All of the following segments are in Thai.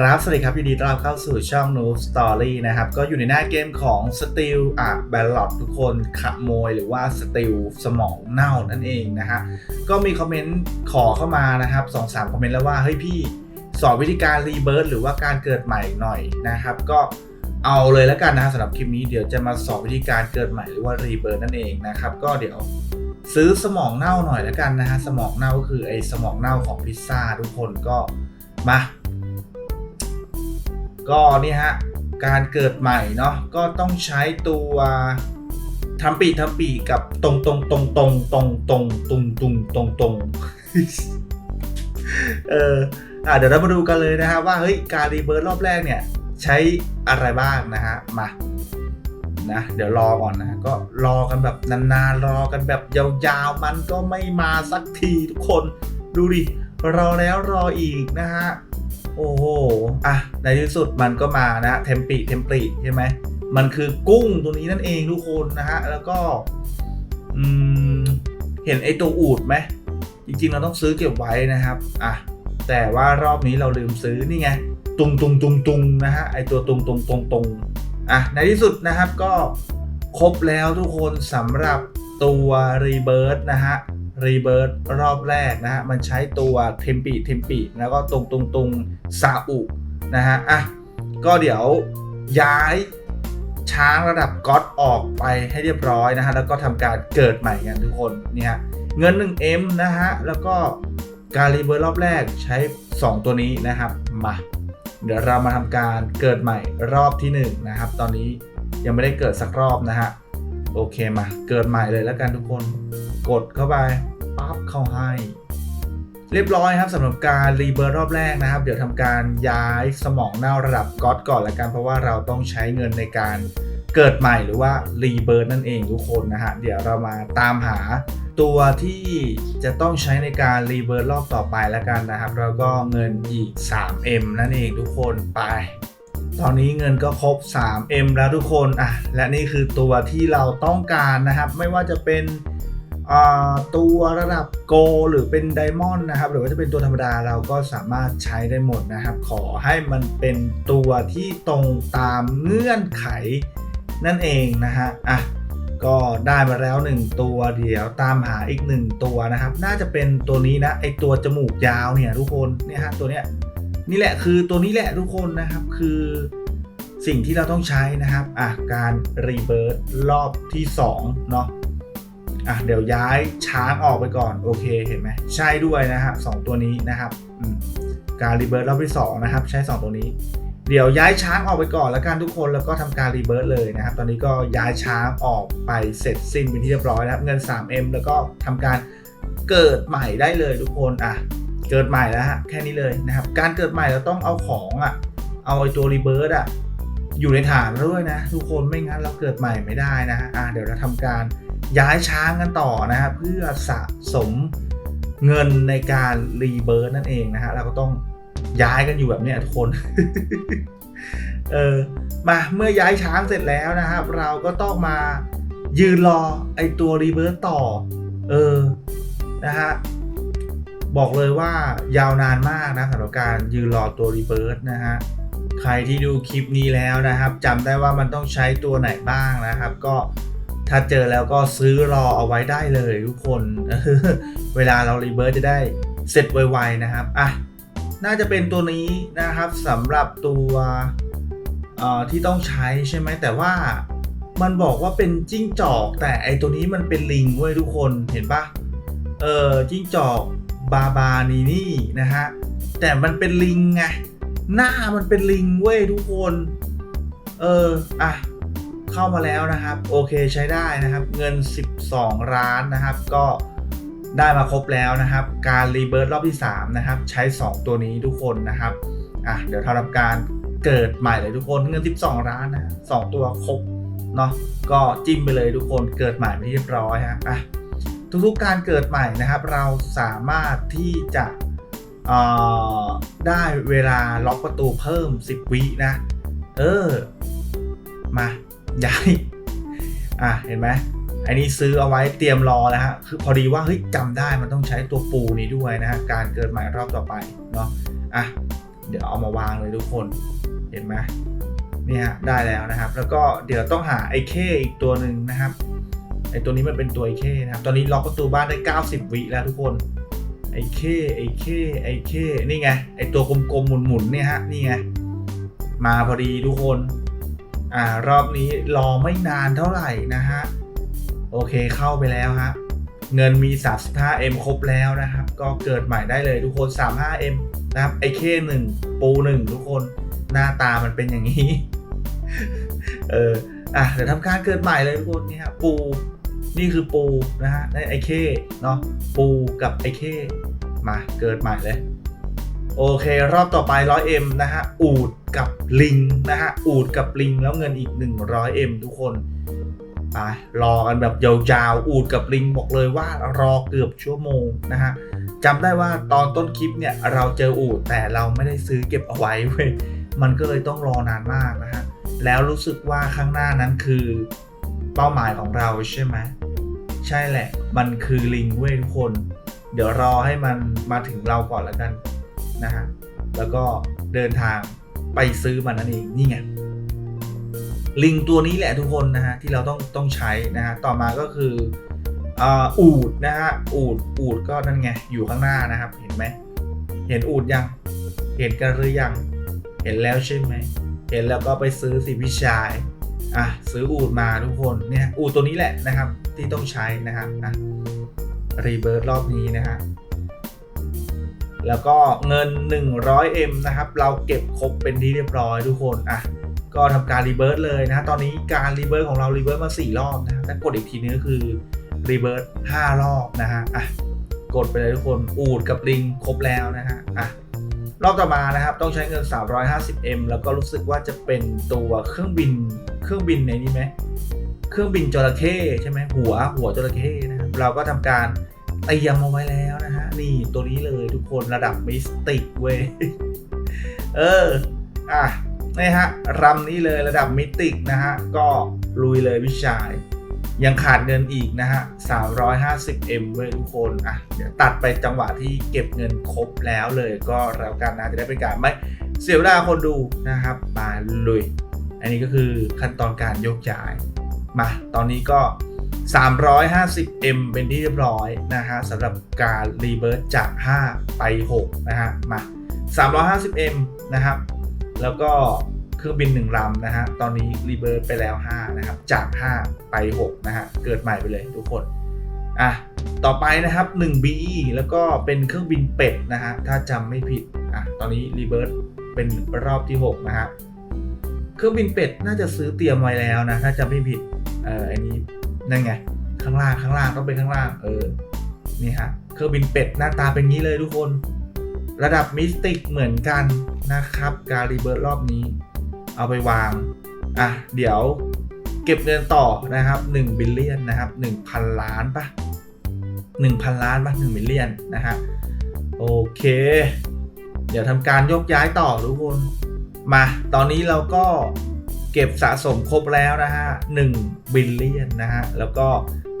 ครับสวัสดีครับยินดีต้อนรับเข้าสู่ช่อง Noob Story นะครับ ก็อยู่ในหน้าเกมของ Steel อะ Ballot ทุกคนขโมยหรือว่า Steel สมองเน่านั่นเองนะฮะ ก็มีคอมเมนต์ขอเข้ามานะครับ2องสามคอมเมนต์แล้วว่า เฮ้ยพี่สอนวิธีการรีเบิร์ตหรือว่าการเกิดใหม่หน่อยนะครับ ก็เอาเลยแล้วกันนะฮะสำหรับคลิปนี้เดี๋ยวจะมาสอนวิธีการเกิดใหม่หรือว่ารีเบิร์ตนั่นเองนะครับ ก็เดี๋ยวซื้อสมองเน่าหน่อยแล้วกันนะฮะสมองเน่าก็คือไอ้สมองเน่าของพิซซ่าทุกคนก็มา ก็นี่ฮะการเกิดใหม่เนาะก็ต้องใช้ตัวทำปีทำปีกับตรงตรงตรงตรงตรงตรงตรงตรงตรงตรงเอออะเดี๋ยวเรามาดูกันเลยนะฮะว่าเฮ้ยการรีเบิร์รอบแรกเนี่ยใช้อะไรบ้างนะฮะมานะเดี๋ยวรอก่อนนะก็รอกันแบบนานๆรอกันแบบยาวๆมันก็ไม่มาสักทีทุกคนดูดิรอแล้วรออีกนะฮะ โอ้โห อะ ในที่สุดมันก็มานะ เทมปิเทมปิใช่ไหม มันคือกุ้งตัวนี้นั่นเองทุกคนนะฮะ แล้วก็อืมเห็นไอตัวอูดไหม จริงๆ เราต้องซื้อเก็บไว้นะครับ อะ แต่ว่ารอบนี้เราลืมซื้อนี่ไง ตุงตุงตุงตุงนะฮะ ไอตัวตุงตุงตุงตุงอะ ในที่สุดนะครับก็ครบแล้วทุกคนสำหรับตัวรีเบิร์ตนะฮะ รีเบิร์ตรอบแรกนะฮะ มันใช้ตัวเทมปีเทมปีแล้วก็ตรงตรงตรงซาอุนะฮะ อะ ก็เดี๋ยวย้ายช้างระดับก๊อตออกไปให้เรียบร้อยนะฮะ แล้วก็ทำการเกิดใหม่กันทุกคนเนี่ยเงิน 1M นะฮะ แล้วก็การรีเบิร์ตรอบแรกใช้ 2 ตัวนี้นะครับ มา เดี๋ยวเรามาทำการเกิดใหม่รอบที่ 1 นะครับ ตอนนี้ยังไม่ได้เกิดสักรอบนะฮะ โอเคมา เกิดใหม่เลยแล้วกันทุกคน กดเข้าไปปั๊บเข้าให้ เรียบร้อยครับสำหรับการรีเบิร์รอบแรกนะครับ เดี๋ยวทำการย้ายสมองเน่าระดับก๊อตก่อนละกัน เพราะว่าเราต้องใช้เงินในการเกิดใหม่หรือว่ารีเบิร์นั่นเองทุกคนนะฮะ เดี๋ยวเรามาตามหาตัวที่จะต้องใช้ในการรีเบิร์รอบต่อไปละกันนะครับ แล้วก็เงินอีก 3M นั่นเองทุกคนไป ตอนนี้เงินก็ครบ 3M แล้วทุกคนอะและนี่คือตัวที่เราต้องการนะครับ ไม่ว่าจะเป็น ตัวระดับโกหรือเป็นไดมอนด์นะครับ หรือว่าจะเป็นตัวธรรมดาเราก็สามารถใช้ได้หมดนะครับ ขอให้มันเป็นตัวที่ตรงตามเงื่อนไขนั่นเองนะฮะอะก็ได้มาแล้ว 1 ตัวเดี๋ยวตามหาอีก 1 ตัวนะครับ น่าจะเป็นตัวนี้นะไอตัวจมูกยาวเนี่ยทุกคนเนี่ยฮะตัวเนี้ยนี่แหละคือตัวนี้แหละทุกคนนะครับคือสิ่งที่เราต้องใช้นะครับอะการรีเบิร์ตรอบที่2เนาะ อะเดี๋ยวย้ายช้างออกไปก่อนโอเคเห็นไหมใช่ด้วยนะฮะสองตัวนี้นะครับการรีเบิร์ตรอบที่2นะครับใช้ 2 ตัวนี้ เดี๋ยวย้ายช้างออกไปก่อนแล้วกันทุกคนแล้วก็ทำการรีเบิร์ตเลยนะครับ ตอนนี้ก็ย้ายช้างออกไปเสร็จสิ้นเป็นที่เรียบร้อยนะครับ เงิน 3M แล้วก็ทำการเกิดใหม่ได้เลยทุกคนอะเกิดใหม่แล้วฮะแค่นี้เลยนะครับ การเกิดใหม่เราต้องเอาของอะเอาไอ้ตัวรีเบิร์ดอะอยู่ในฐานด้วยนะ ทุกคนไม่งั้นเราเกิดใหม่ไม่ได้นะฮะอะเดี๋ยวเราทำการ ย้ายช้างกันต่อนะครับเพื่อสะสมเงินในการรีเบิร์ดนั่นเองนะฮะเราก็ต้องย้ายกันอยู่แบบนี้ทุกคน เออมาเมื่อย้ายช้างเสร็จแล้วนะครับ เราก็ต้องมายืนรอไอตัวรีเบิร์ตต่อ เออนะฮะบอกเลยว่ายาวนานมากนะสำหรับการยืนรอตัวรีเบิร์ตนะฮะใครที่ดูคลิปนี้แล้วนะครับจำได้ว่ามันต้องใช้ตัวไหนบ้างนะครับ ก็ ถ้าเจอแล้วก็ซื้อรอเอาไว้ได้เลยทุกคน เวลาเรารีเบิร์ตจะได้เสร็จไวๆนะครับ อะ น่าจะเป็นตัวนี้นะครับสำหรับตัวที่ต้องใช้ใช่ไหมแต่ว่ามันบอกว่าเป็นจิ้งจอก แต่ไอตัวนี้มันเป็นลิงเว้ยทุกคนเห็นปะเออจิ้งจอกบาบานีนี่นะฮะแต่มันเป็นลิงไงหน้ามันเป็นลิงเว้ยทุกคน เอออะ เข้ามาแล้วนะครับ โอเคใช้ได้นะครับ เงิน 12 ล้านนะครับ ก็ได้มาครบแล้วนะครับ การรีเบิร์ตรอบที่ 3 นะครับ ใช้ 2 ตัวนี้ทุกคนนะครับอะเดี๋ยวทำการเกิดใหม่เลยทุกคนเงิน 12 ล้านนะสองตัวครบเนาะก็จิ้มไปเลยทุกคนเกิดใหม่ไปนที่เรียบร้อยฮะอะทุกๆการเกิดใหม่นะครับ เราสามารถที่จะได้เวลาล็อกประตูเพิ่ม 10 วินะ เออ มา ย้ายอะเห็นไหมอันนี้ซื้อเอาไว้เตรียมรอแล้วฮะคือพอดีว่าเฮ้ยจำได้มันต้องใช้ตัวปูนี้ด้วยนะฮะการเกิดใหม่รอบต่อไปเนาะอะเดี๋ยวเอามาวางเลยทุกคนเห็นไหมเนี่ยฮะได้แล้วนะครับ แล้วก็เดี๋ยวต้องหาไอ้เคอีกตัวหนึ่งนะครับไอ้ตัวนี้มันเป็นตัวไอ้เคนะครับ ตอนนี้ล็อกประตูบ้านได้ 90 วิแล้วทุกคนไอ้เคไอ้เคไอ้เคนี่ไงไอ้ตัวกลมๆหมุนๆเนี่ยฮะนี่ไงมาพอดีทุกคน อ่ารอบนี้รอไม่นานเท่าไหร่นะฮะ โอเคเข้าไปแล้วฮะ เงินมี 35M ครบแล้วนะครับ ก็เกิดใหม่ได้เลยทุกคน 35M นะครับไอเคหนึ่งปูหนึ่งทุกคนหน้าตามันเป็นอย่างนี้ เอออะเดี๋ยวทำการเกิดใหม่เลยทุกคนนี่ฮะปูนี่คือปูนะฮะไอเคเนาะปูกับไอเคมาเกิดใหม่เลย โอเค รอบต่อไป 100M นะฮะ อูดกับลิงนะฮะ อูดกับลิงแล้วเงินอีก 100M ทุกคน ไป รอกันแบบยาวๆ อูดกับลิงบอกเลยว่ารอเกือบชั่วโมงนะฮะจำได้ว่าตอนต้นคลิปเนี่ย เราเจออูดแต่เราไม่ได้ซื้อเก็บเอาไว้เว้ย มันก็เลยต้องรอนานมากนะฮะ แล้วรู้สึกว่าข้างหน้านั้นคือเป้าหมายของเราใช่ไหม ใช่แหละ มันคือลิงเว้ยทุกคน เดี๋ยวรอให้มันมาถึงเราก่อนแล้วกัน นะฮะแล้วก็เดินทางไปซื้อมันนั่นเองนี่ไงลิงตัวนี้แหละทุกคนนะฮะที่เราต้องต้องใช้นะฮะต่อมาก็คืออูดนะฮะอูดอูดก็นั่นไงอยู่ข้างหน้านะครับ เห็นไหมเห็นอูดยัง เห็นกันหรือยัง เห็นแล้วใช่ไหมเห็นแล้วก็ไปซื้อสิพี่ชายอะซื้ออูดมาทุกคนเนี่ยอูดตัวนี้แหละนะครับที่ต้องใช้นะครับอะรีเบิร์ตรอบนี้นะฮะ แล้วก็เงิน 100M นะครับ เราเก็บครบเป็นที่เรียบร้อยทุกคนอะก็ทำการรีเบิร์ตเลยนะ ตอนนี้การรีเบิร์ตของเรารีเบิร์ตมา 4 รอบนะถ้ากดอีกทีนึงก็คือรีเบิร์ต5รอบนะฮะอะกดไปเลยทุกคน อูดกับลิงครบแล้วนะฮะอะรอบต่อมานะครับ ต้องใช้เงิน 350M แล้วก็รู้สึกว่าจะเป็นตัวเครื่องบิน เครื่องบินในนี้ไหม เครื่องบินจระเข้ใช่ไหมหัวหัวจระเข้นะครับ เราก็ทำการ เตรียมเอาไว้แล้วนะฮะ นี่ตัวนี้เลยทุกคนระดับมิสติกเว้ย เออ อะนี่ฮะรำนี้เลยระดับมิติกนะฮะ ก็ลุยเลยพี่ชาย ยังขาดเงินอีกนะฮะ 350M เว้ยทุกคน อะ เดี๋ยวตัดไปจังหวะที่เก็บเงินครบแล้วเลยก็แล้วกันนะ จะได้เป็นการไม่เสียเวลาคนดูนะครับมาลุย อันนี้ก็คือขั้นตอนการยกย้าย มา ตอนนี้ก็ 350M เป็นที่เรียบร้อยนะฮะสำหรับการรีเบิร์ตจาก 5 ไป 6 นะฮะ มา 350M นะครับ แล้วก็เครื่องบิน 1ลำนะฮะ ตอนนี้รีเบิร์ตไปแล้ว 5 นะครับ จาก 5 ไป 6 นะฮะ เกิดใหม่ไปเลยทุกคน อะ ต่อไปนะครับ 1B แล้วก็เป็นเครื่องบินเป็ดนะฮะ ถ้าจำไม่ผิด อะ ตอนนี้รีเบิร์ตเป็นรอบที่ 6 นะฮะ เครื่องบินเป็ดน่าจะซื้อเตรียมไว้แล้วนะ ถ้าจำไม่ผิด เอ่ออันนี้ นั่นไง ข้างล่างข้างล่างต้องเป็นข้างล่าง เออ นี่ฮะ เครื่องบินเป็ดหน้าตาเป็นงี้เลยทุกคน ระดับมิสติกเหมือนกันนะครับ การรีเบิร์ตรอบนี้ เอาไปวาง อะ เดี๋ยวเก็บเงินต่อนะครับ1บิลเลียนนะครับ1,000 ล้านปะ1,000 ล้านปะ1บิลเลียนนะฮะ โอเค เดี๋ยวทำการยกย้ายต่อทุกคน มา ตอนนี้เราก็ เก็บสะสมครบแล้วนะฮะ1บิลเลียนนะฮะ แล้วก็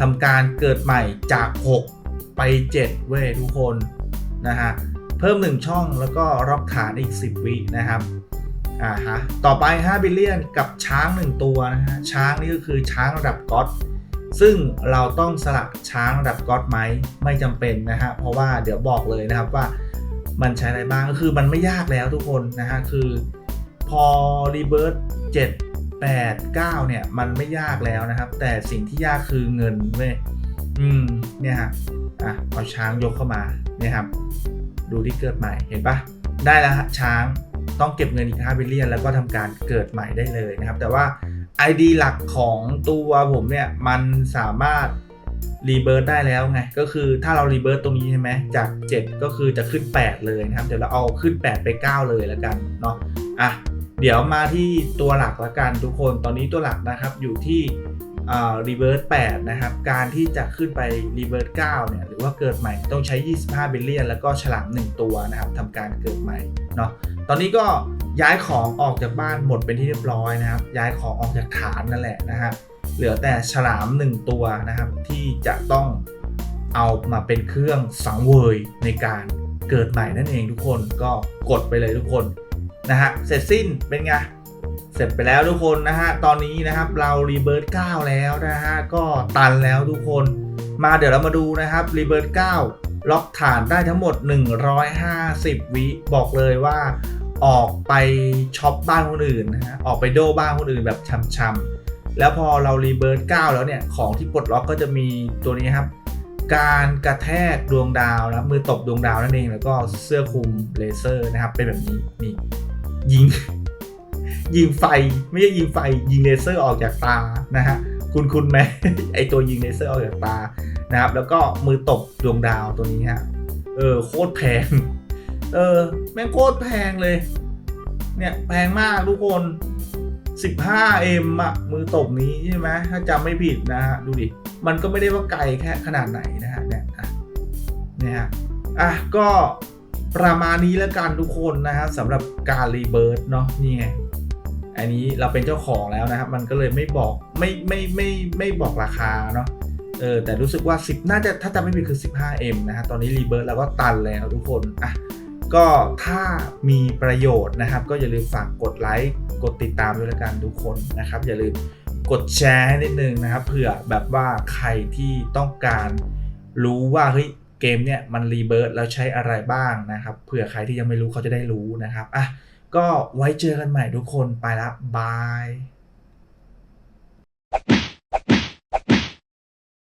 ทำการเกิดใหม่จาก 6 ไป 7 เว้ยทุกคนนะฮะ เพิ่ม 1 ช่องแล้วก็รอบฐานอีก 10 วินะครับอ่าฮะต่อไป 5 บิลเลียนกับช้าง 1 ตัวนะฮะ ช้างนี่ก็คือช้างระดับก๊อตซึ่งเราต้องสลักช้างระดับก๊อตไหมไม่จำเป็นนะฮะ เพราะว่าเดี๋ยวบอกเลยนะครับว่ามันใช้อะไรบ้างก็คือมันไม่ยากแล้วทุกคนนะฮะ คือพอรีเบิร์ต 7 8 9 เนี่ย มันไม่ยากแล้วนะครับ แต่สิ่งที่ยากคือเงินเว้ยอืมเนี่ยฮะอะเอาช้างยกเข้ามาเนี่ยครับ ดูที่เกิดใหม่เห็นปะได้แล้วฮะช้างต้องเก็บเงินอีก5บิลเลียนแล้วก็ทำการเกิดใหม่ได้เลยนะครับ แต่ว่า ID หลักของตัวผมเนี่ย มันสามารถรีเบิร์ตได้แล้วไง ก็คือถ้าเรารีเบิร์ตตรงนี้ใช่ไหมจาก 7 ก็คือจะขึ้น 8 เลยนะครับ เดี๋ยวเราเอาขึ้น 8 ไป 9 เลยแล้วกันเนาะอะ เดี๋ยวมาที่ตัวหลักละกันทุกคน ตอนนี้ตัวหลักนะครับอยู่ที่รีเบิร์ต8นะครับ การที่จะขึ้นไปรีเบิร์ต9เนี่ย หรือว่าเกิดใหม่ต้องใช้ 25 บิลเลียน แล้วก็ฉลาม 1 ตัวนะครับทำการเกิดใหม่เนาะ ตอนนี้ก็ย้ายของออกจากบ้านหมดเป็นที่เรียบร้อยนะครับ ย้ายของออกจากฐานนั่นแหละนะฮะเหลือแต่ฉลาม 1 ตัวนะครับที่จะต้องเอามาเป็นเครื่องสังเวยในการเกิดใหม่นั่นเองทุกคน ก็กดไปเลยทุกคน นะฮะเสร็จสิ้นเป็นไงเสร็จไปแล้วทุกคนนะฮะตอนนี้นะครับเรารีเบิร์ต9แล้วนะฮะก็ตันแล้วทุกคน มาเดี๋ยวเรามาดูนะครับรีเบิร์ต9ล็อกฐานได้ทั้งหมด 150 วิบอกเลยว่าออกไปช็อปบ้านคนอื่นนะฮะออกไปโดบ้านคนอื่นแบบช่ำๆแล้วพอเรารีเบิร์ต9แล้วเนี่ยของที่ปลดล็อกก็จะมีตัวนี้ครับการกระแทกดวงดาวนะมือตบดวงดาวนั่นเองแล้วก็เสื้อคลุมเลเซอร์นะครับเป็นแบบนี้นี่ ยิง ยิงไฟไม่ใช่ยิงไฟ ยิงเลเซอร์ออกจากตานะฮะคุณคุณไหมไอตัวยิงเลเซอร์ออกจากตานะครับ แล้วก็มือตบดวงดาวตัวนี้ฮะเออโคตรแพง เออ แม่งโคตรแพงเลย เนี่ยแพงมากทุกคน 15M อะมือตบนี้ใช่ไหมถ้าจำไม่ผิดนะฮะ ดูดิ มันก็ไม่ได้ว่าไกลแค่ขนาดไหนนะฮะเนี่ยอะเนี่ยฮะอะก็ ประมาณนี้แล้วกันทุกคนนะครับสำหรับการรีเบิร์ดเนาะนี่ไงอันนี้เราเป็นเจ้าของแล้วนะครับ มันก็เลยไม่บอกไม่ไม่ไม่ไม่บอกราคาเนาะเออแต่รู้สึกว่า 10 น่าจะถ้าจำไม่ผิดคือ 15M นะฮะตอนนี้รีเบิร์ดเราก็ตันแล้วทุกคนอะก็ถ้ามีประโยชน์นะครับ ก็อย่าลืมฝากกดไลค์กดติดตามด้วยละกันทุกคนนะครับ อย่าลืมกดแชร์ให้นิดนึงนะครับเผื่อแบบว่าใครที่ต้องการรู้ว่าเฮ้ย เกมเนี่ยมันรีเบิร์ตแล้วใช้อะไรบ้างนะครับเผื่อใครที่ยังไม่รู้เขาจะได้รู้นะครับอะก็ไว้เจอกันใหม่ทุกคนไปละบาย